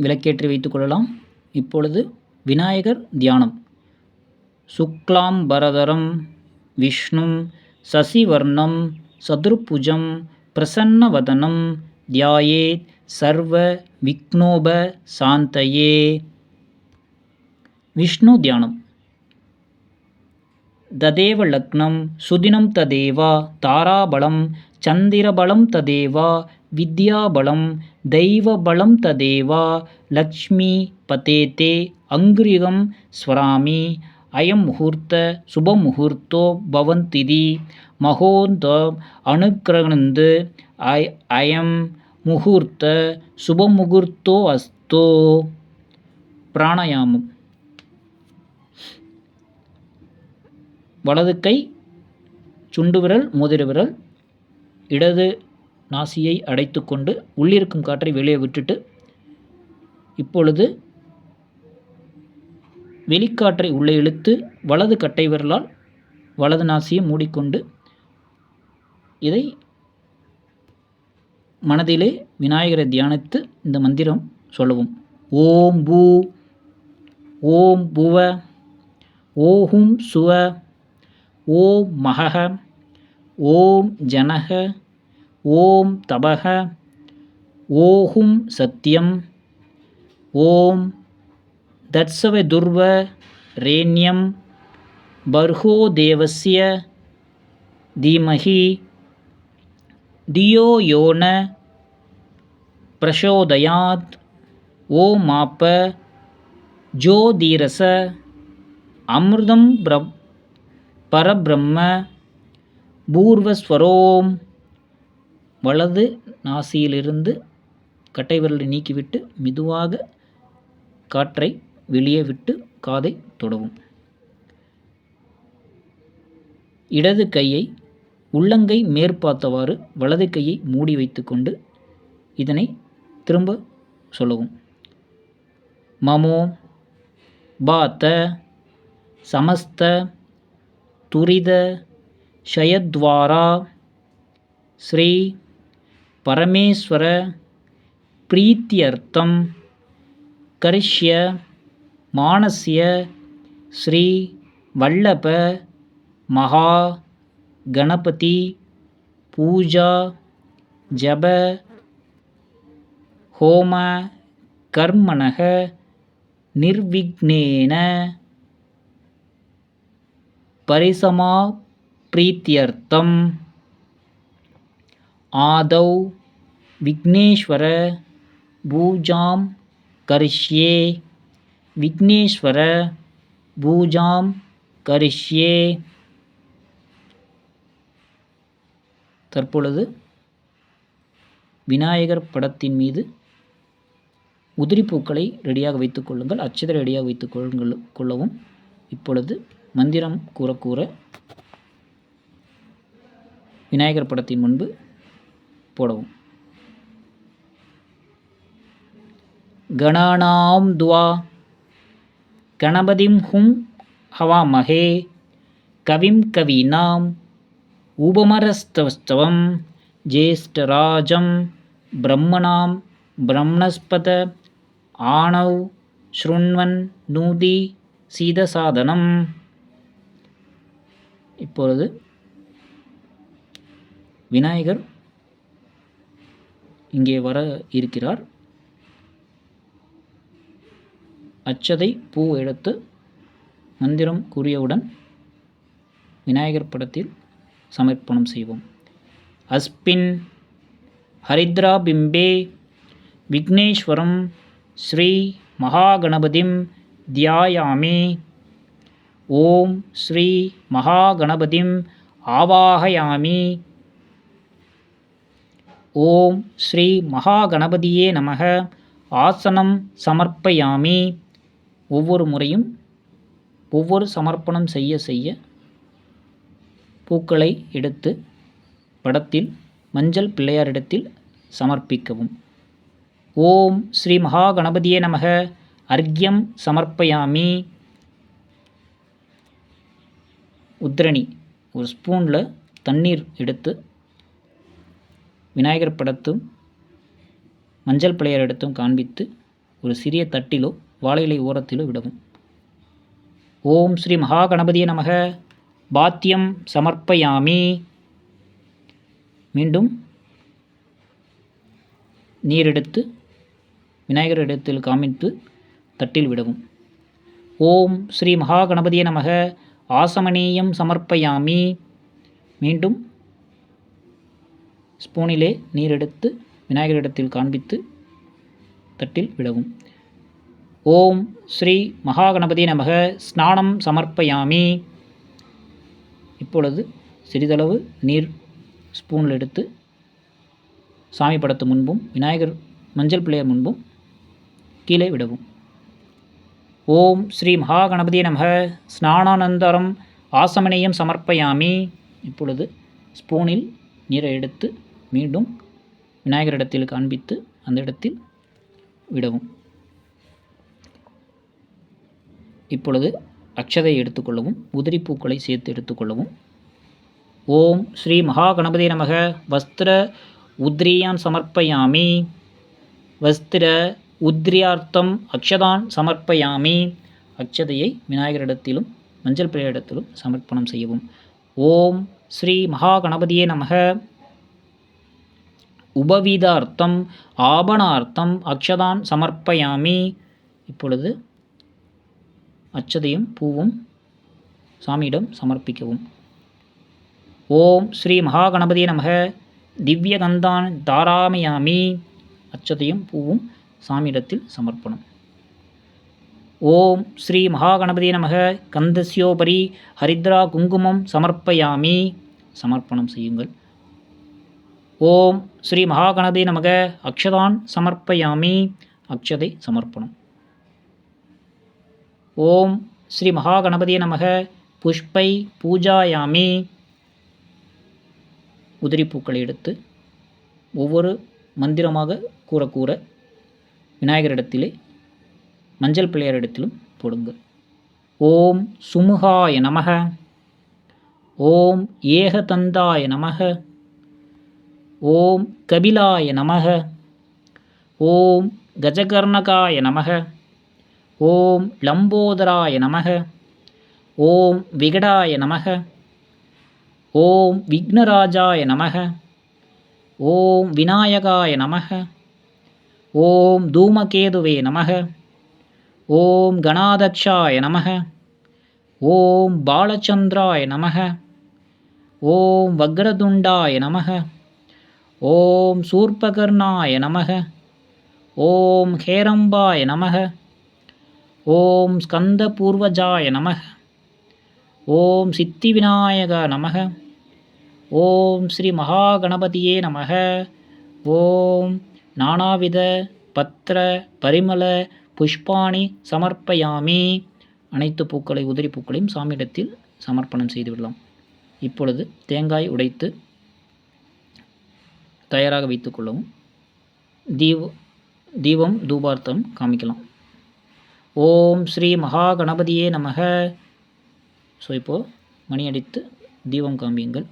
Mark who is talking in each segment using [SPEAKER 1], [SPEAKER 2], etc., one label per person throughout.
[SPEAKER 1] விளக்கேற்றி வைத்துக்கொள்ளலாம் இப்பொழுது விநாயகர் தியானம். சுக்லாம் பரதரம் விஷ்ணும் சசிவர்ணம் சதுர்புஜம் பிரசன்னவதனம் தியாயேத் சர்வ விக்னோப சாந்தயே. விஷ்ணு தியானம். ததேவ லக்னம் சுதினம் ததேவா தாராபலம் சந்திரபலம் ததேவா வித்யாபலம் தெய்வபலம் ததேவா லக்ஷ்மி பதேதே அங்கிரிகம் ஸ்வராமி அயம் முகூர்த்த சுபமுகூர்த்தோ பவந்திதி மகோந்த அனுக்கிரகந்து அயம் முகூர்த்த சுபமுகூர்த்தோ அஸ்தோ. பிராணாயாமம். வலது கை சுண்டு விரல் மோதிர விரல் இடது நாசியை அடைத்து கொண்டு உள்ளிருக்கும் காற்றை வெளியே விட்டுட்டு இப்பொழுது வெளிக்காற்றை உள்ளே இழுத்து வலது கட்டை விரலால் வலது நாசியை மூடிக்கொண்டு இதை மனதிலே விநாயகரை தியானித்து இந்த மந்திரம் சொல்லவும். ஓம் பூ ஓம் புவ ஓஹும் சுவ ஓம் மகஹ ஓம் ஜனக ஓம் தபக ஓஹும் சத்யம் ஓம் தத்சவ துர்வ ரேண்யம் பர்ஹோ தேவசிய தீமஹி தியோ யோன பிரசோதயாத் ஓ மாப்ப ஜோதீரச அமிர்தம் பிர பரபிரம்ம பூர்வஸ்வரோம். வலது நாசியிலிருந்து கட்டைவிரலை நீக்கிவிட்டு மெதுவாக காற்றை வெளியே விட்டு காதை தொடவும். இடது கையை உள்ளங்கை மேற்பார்த்தவாறு வலது கையை மூடி வைத்துக்கொண்டு இதனை திரும்ப சொல்லவும். மமோ பாத்த சமஸ்த துரித ஷயத்வாரா ஸ்ரீ பரமேஸ்வர பிரீத்தியர்த்தம் கரிஷ்ய மானசிய ஸ்ரீ வல்லப மகா கணபதி பூஜா ஜப ஹோம கர்மணக நிர்விக்னேன பரிசமா பிரீத்தியர்த்தம். ஆதௌ விக்னேஸ்வர பூஜாம் கரிஷ்யே. விக்னேஸ்வர பூஜாம் கரிஷ்யே. தற்பொழுது விநாயகர் படத்தின் மீது உதிரிப்பூக்களை ரெடியாக வைத்துக் கொள்ளுங்கள். அச்சதை ரெடியாக வைத்துக் கொள்ளுங்கள் கொள்ளவும். இப்பொழுது மந்திரம் கூற கூற விநாயகர் படத்தின் முன்பு போடவும். கணானாம் துவா கணபதிம் ஹும் ஹவாமஹே கவிம் கவீனாம் உபமரஸ்தவஸ்தவம் ஜேஷ்டராஜம் பிரம்மணாம் பிரம்மணஸ்பத ஆணவ் ஸ்ருண்வன் நூதி சீதசாதனம். இப்பொழுது விநாயகர் இங்கே வர இருக்கிறார். அச்சதை பூ எடுத்து மந்திரம் கூறியவுடன் விநாயகர் படத்தில் சமர்ப்பணம் செய்வோம். அஸ்பின் ஹரித்ராபிம்பே விக்னேஸ்வரம் ஸ்ரீ மகாகணபதிம் தியாயாமி. ஓம் ஸ்ரீ மகாகணபதிம் ஆவாகயாமி. ஓம் ஸ்ரீ மகாகணபதியே நமக. ஆசனம் சமர்ப்பயாமி. ஒவ்வொரு முறையும் ஒவ்வொரு சமர்ப்பணம் செய்ய செய்ய பூக்களை எடுத்து படத்தில் மஞ்சள் பிள்ளையாரிடத்தில் சமர்ப்பிக்கவும். ஓம் ஸ்ரீ மகாகணபதியே நமக. அர்க்யம் சமர்ப்பயாமி. உத்ரணி ஒரு ஸ்பூனில் தண்ணீர் எடுத்து விநாயகர் படத்தும் மஞ்சள் பிளையர் எடுத்தும் காண்பித்து ஒரு சிறிய தட்டிலோ வாழை இலை ஓரத்திலோ விடவும். ஓம் ஸ்ரீ மகா கணபதியே நமக. பாத்தியம் சமர்ப்பயாமி. மீண்டும் நீர் எடுத்து விநாயகர் இடத்தில் காமித்து தட்டில் விடவும். ஓம் ஸ்ரீ மகா கணபதியே நமக. ஆசமனீயம் சமர்ப்பயாமி. மீண்டும் ஸ்பூனிலே நீர் எடுத்து விநாயகரிடத்தில் காண்பித்து தட்டில் விடவும். ஓம் ஸ்ரீ மகாகணபதி நமக. ஸ்நானம் சமர்ப்பயாமி. இப்பொழுது சிறிதளவு நீர் ஸ்பூனில் எடுத்து சாமி படத்து முன்பும் விநாயகர் மஞ்சள் பிள்ளையர் முன்பும் கீழே விடவும். ஓம் ஸ்ரீ மகாகணபதி நமக. ஸ்நானானந்தரம் ஆசமனையும் சமர்ப்பயாமி. இப்பொழுது ஸ்பூனில் நீரை எடுத்து மீண்டும் விநாயகரிடத்தில் காண்பித்து அந்த இடத்தில் விடவும். இப்பொழுது அக்ஷதை எடுத்துக்கொள்ளவும் உதிரி பூக்களை சேர்த்து எடுத்துக்கொள்ளவும். ஓம் ஸ்ரீ மகா கணபதி நமக. வஸ்திர உத்ரியான் சமர்ப்பயாமி. வஸ்திர உத்ரியார்த்தம் அக்ஷதான் சமர்ப்பயாமி. அக்ஷதையை விநாயகரிடத்திலும் மஞ்சள் பிள்ளையிடத்திலும் சமர்ப்பணம் செய்யவும். ஓம் ஸ்ரீ மகா கணபதியே நமக. உபவீதார்த்தம் ஆபணார்த்தம் அக்ஷதான் சமர்ப்பயாமி. இப்பொழுது அச்சதையும் பூவும் சாமியிடம் சமர்ப்பிக்கவும். ஓம் ஸ்ரீ மகாகணபதி நமக. திவ்யகந்தான் தாராமயாமி. அச்சதையும் பூவும் சாமியிடத்தில் சமர்ப்பணம். ஓம் ஸ்ரீ மகாகணபதி நமக. கந்தசியோபரி ஹரித்ரா குங்குமம் சமர்ப்பயாமி. சமர்ப்பணம் செய்யுங்கள். ஓம் ஸ்ரீ மகாகணபதி நமக. அக்ஷதான் சமர்ப்பயாமி. அக்ஷதை சமர்ப்பணம். ஓம் ஸ்ரீ மகாகணபதி நமக. புஷ்பை பூஜாயாமி. உதிரிப்பூக்களை எடுத்து ஒவ்வொரு மந்திரமாக கூற கூற விநாயகரிடத்திலே மஞ்சள் பிள்ளையாரிடத்திலும் போடுங்கள் ஓம் சுமுகாய நமக. ஓம் ஏகதந்தாய நமக. ஓம் கபிலாய நமக. ஓம் கஜகர்ணகாய நமக. ஓம் லம்போதராய நமக. ஓம் விகடாய நமக. ஓம் விக்னராஜாய நமக. ஓம் விநாயகாய நமக. ஓம் தூமகேதுவே நமக. ஓம் கணாதக்ஷாய நமக. ஓம் பாலச்சந்திராய நமக. ஓம் வக்ரதுண்டாய நமக. ஓம் சூர்பகர்ணாய நமக. ஓம் ஹேரம்பாய நமக. ஓம் ஸ்கந்தபூர்வஜாய நமக. ஓம் சித்திவிநாயக நமக. ஓம் ஸ்ரீ மகாகணபதியே நமக. ஓம் நானாவித பத்திர பரிமள புஷ்பாணி சமர்ப்பயாமி. அனைத்து பூக்களை உதிரி பூக்களையும் சாமியிடத்தில் சமர்ப்பணம் செய்துவிடலாம். இப்பொழுது தேங்காய் உடைத்து தயாராக வைத்துக்கொள்ளவும் தீப தீபம் தூபார்த்தம் காமிக்கலாம். ஓம் ஸ்ரீ மகா கணபதியே நமக. ஸோ இப்போது மணி அடித்து தீபம் காமியுங்கள்.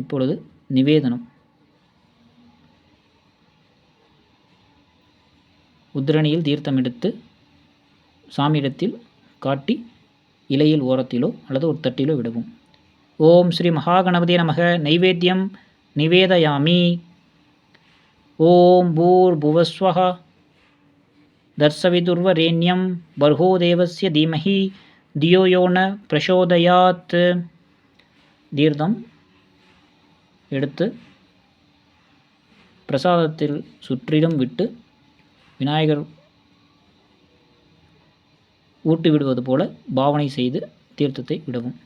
[SPEAKER 1] இப்பொழுது நிவேதனம். உத்ரணியில் தீர்த்தம் எடுத்து சாமியிடத்தில் காட்டி இலையில் ஓரத்திலோ அல்லது ஒரு தட்டிலோ விடவும். ஓம் ஸ்ரீ மகாகணபதி நமக. நைவேத்தியம் நிவேதயாமி. ஓம் பூர் புவஸ்வக தர்சவிதுர்வரேண்யம் பர்கோ தேவஸ்ய தீமஹி. தியோ யோன பிரசோதயாத். தீர்த்தம் எடுத்து பிரசாதத்தில் சுற்றிலும் விட்டு விநாயகர் ஊட்டி விடுவது போல பாவனை செய்து தீர்த்தத்தை விடவும்.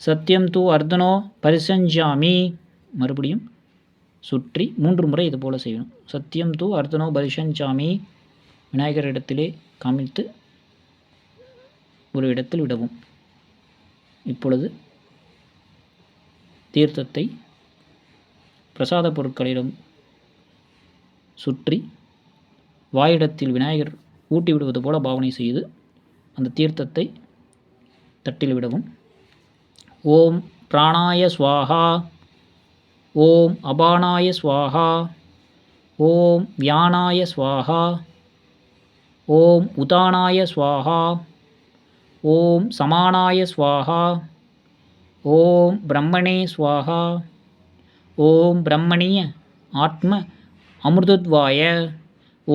[SPEAKER 1] சத்தியம் தூ அர்த்தனோ பரிசஞ்சாமி. மறுபடியும் சுற்றி மூன்று முறை இது போல் செய்யணும். சத்தியம் தூ அர்த்தனோ பரிசஞ்சாமி. விநாயகர் இடத்திலே காமித்து ஒரு இடத்தில் விடவும். இப்பொழுது தீர்த்தத்தை பிரசாத பொருட்களிடம் சுற்றி வாயிடத்தில் விநாயகர் ஊட்டி விடுவது போல பாவனை செய்து அந்த தீர்த்தத்தை தட்டில் விடவும். ஓம் பிராணாய ஸ்வாஹா ஓம் அபானாய ஸ்வாஹா ஓம் வியானாய ஸ்வாஹா ஓம் உதானாய ஸ்வாஹா ஓம் சமானாய ஸ்வாஹா ஓம் பிரம்மணே ஸ்வாஹா ஓம் பிரம்மணிய ஆத்ம அமிர்தத்வாய.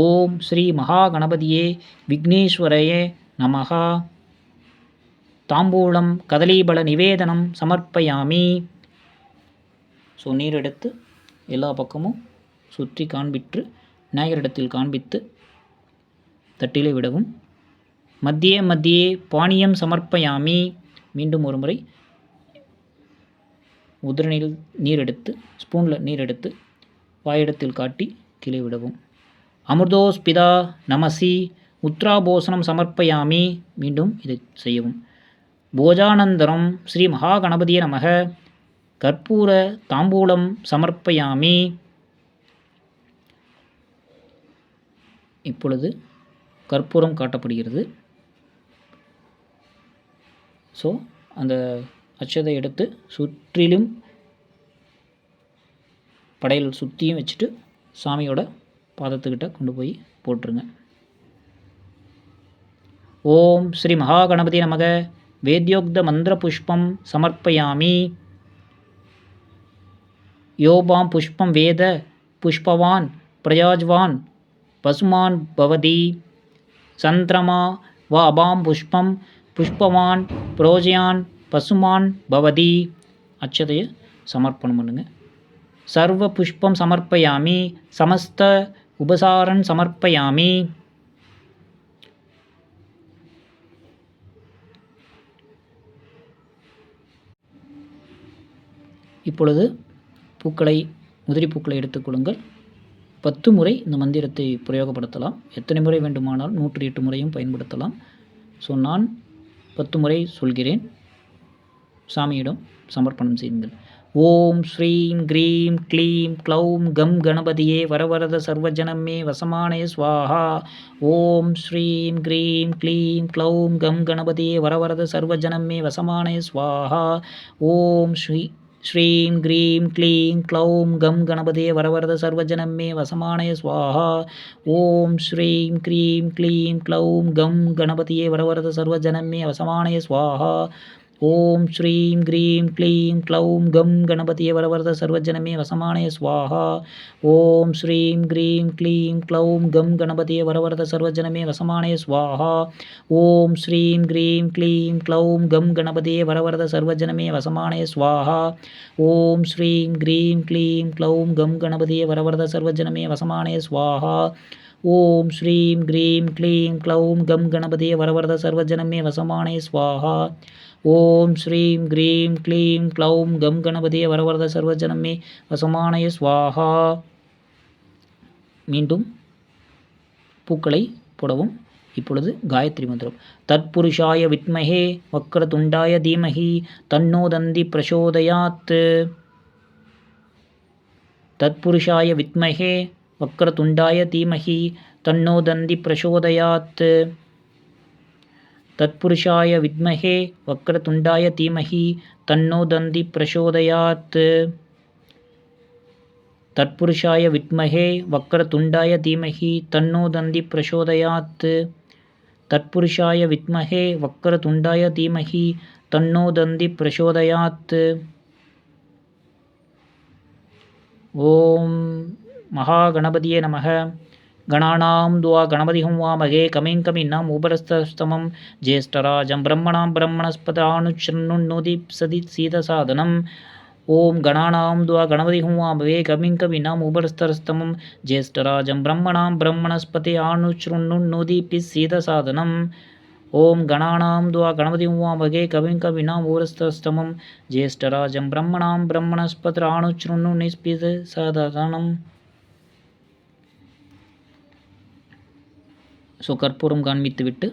[SPEAKER 1] ஓம் ஸ்ரீ மகாகணபதியே விக்னேஸ்வரையே நமகா தாம்பூலம் கதலீபல நிவேதனம் சமர்ப்பயாமி. ஸோ நீர் எடுத்து எல்லா பக்கமும் சுற்றி காண்பித்து விநாயகரிடத்தில் காண்பித்து தட்டிலே விடவும். மத்தியே மத்தியே பானியம் சமர்ப்பயாமி. மீண்டும் ஒரு முறை உதிரணியில் நீர் எடுத்து ஸ்பூனில் நீர் எடுத்து வாயிடத்தில் காட்டி கீழே விடவும். அமிர்தோஸ்பிதா நமசி உத்ராபோசனம் சமர்ப்பயாமி. மீண்டும் இதை செய்யவும். போஜானந்தரம் ஸ்ரீ மகாகணபதிய நமக. கற்பூர தாம்பூலம் சமர்ப்பயாமி. இப்பொழுது கற்பூரம் காட்டப்படுகிறது. ஸோ அந்த அச்சதை எடுத்து சுற்றிலும் படையல் சுற்றியும் வச்சுட்டு சாமியோட பாதத்துக்கிட்ட கொண்டு போய் போட்டுருங்க. ஓம் ஸ்ரீ மகாகணபதி நமக. வேத்யோக்த மந்திர புஷ்பம் சமர்ப்பயாமி. யோபாம் புஷ்பம் வேத புஷ்பவான் பிரயாஜ்வான் பசுமான் பவதி. சந்திரமா வ அபாம் புஷ்பம் புஷ்பவான் புரோஜயான் பசுமான் பவதி. அச்சதையை சமர்ப்பணம் பண்ணுங்க. சர்வ புஷ்பம் சமர்ப்பயாமி. சமஸ்த உபசாரன் சமர்ப்பயாமி. இப்பொழுது பூக்களை உதிரி பூக்களை எடுத்துக்கொள்ளுங்கள் பத்து முறை இந்த மந்திரத்தை பிரயோகப்படுத்தலாம். எத்தனை முறை வேண்டுமானால் நூற்றி எட்டு முறையும் பயன்படுத்தலாம். ஸோ நான் பத்து முறை சொல்கிறேன். சாமியிடம் சமர்ப்பணம் செய்யுங்கள். ஓம் ஸ்ரீம் க்ரீம் க்ளீம் க்ளௌம் கம் கணபதியே வரவரத சர்வஜனமே மே வசமானய ஸ்வாஹா ஓம் ஸ்ரீம் க்ரீம் க்ளீம் க்ளௌம் கம் கணபதியே வரவரத சர்வஜனமே மே வசமானய ஸ்வாஹா ஓம் ஸ்ரீ ஸ்ரீம் க்ரீம் க்ளீம் க்ளௌம் கம் கணபதே வரவரத சர்வஜனம் வசமானய ஸ்வாஹா ஓம் ஸ்ரீம் க்ரீம் க்ளீம் க்ளௌம் கம் கணபதியே வரவரத சர்வஜனம் வசமானய ஸ்வாஹா ஓம் ஸ்ரீம் க்ரீம் க்ளீம் க்ளௌம் கம் கணபதிய வரவரத சர்வஜனமே வசமானய ஸ்வாஹா ஓம் ஸ்ரீம் க்ரீம் க்ளீம் க்ளௌம் கம் கணபதிய வரவரத சர்வஜனமே வசமானய ஸ்வாஹா ஓம் ஸ்ரீம் க்ரீம் க்ளீம் க்ளௌம் கம் கணபதிய வரவரத சர்வஜனமே வசமானய ஸ்வாஹா ஓம் ஸ்ரீம் க்ரீம் க்ளீம் க்ளௌம் கம் கணபதிய வரவரத சர்வஜனமே வசமானய ஸ்வாஹா ஓம் ஸ்ரீம் க்ரீம் க்ளீம் க்ளௌம் கம் கணபதிய வரவரத சர்வஜனமே வசமானய ஸ்வாஹா ஓம் ஸ்ரீம் க்ரீம் க்ளீம் க்ளௌம் கம் கணபதிய வரவரத சர்வஜனமே வசமானய ஸ்வாஹா. மீண்டும் பூக்களை போடவும். இப்பொழுது காயத்ரி மந்திரம். தத்புருஷாய வித்மஹே வக்ரதுண்டாய தீமஹி தன்னோ தந்தி பிரசோதயாத். தத்புருஷாய வித்மஹே வக்ரதுண்டாய தீமஹி தன்னோ தந்தி பிரசோதயாத். தத்புருஷாய வித்மகே வக்ரதுண்டாய தீமகி தன்னோ தந்தி பிரசோதயாத். தற்புருஷாய வித்மகே வக்ரதுண்டாய தீமகி தன்னோ தந்தி பிரசோதயாத். தற்புருஷாய வித்மகே வக்ரதுண்டாய தீமகி தன்னோ தந்தி பிரசோதயாத். ஓம் மகாகணபதியே நமக. गणानां द्वा गणपतिहं वामहे कमिं कमिन्नाम् उपरस्तस्तमं ज्येष्ठराजं ब्रह्मणां ब्रह्मणस्पदानुच्छन्नुन्नोदीप्सदि सीतसाधनम् ॐ गणानां द्वा गणपतिहं वामहे कमिं कविनाम् उपरस्तरस्तमं ज्येष्ठराजं ब्रह्मणां ब्रह्मणस्पति आनुशृण्णुन्नोदीपि सीतसाधनम् ॐ गणानां द्वा गणपतिं वामहे कविं कविनाम् उपरस्तस्तमं ज्येष्ठराजं ब्रह्मणां ब्रह्मणस्पत्राणुच्छृण्णुनिस्पितसाधनम् ஸோ கற்பூரம் காண்பித்துவிட்டு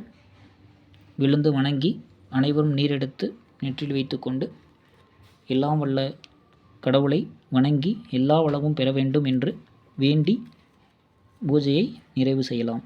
[SPEAKER 1] விழுந்து வணங்கி அனைவரும் நீரெடுத்து நெற்றில் வைத்துக்கொண்டு எல்லாம் வல்ல கடவுளை வணங்கி எல்லா வளமும் பெற வேண்டும் என்று வேண்டி பூஜையை நிறைவு செய்யலாம்.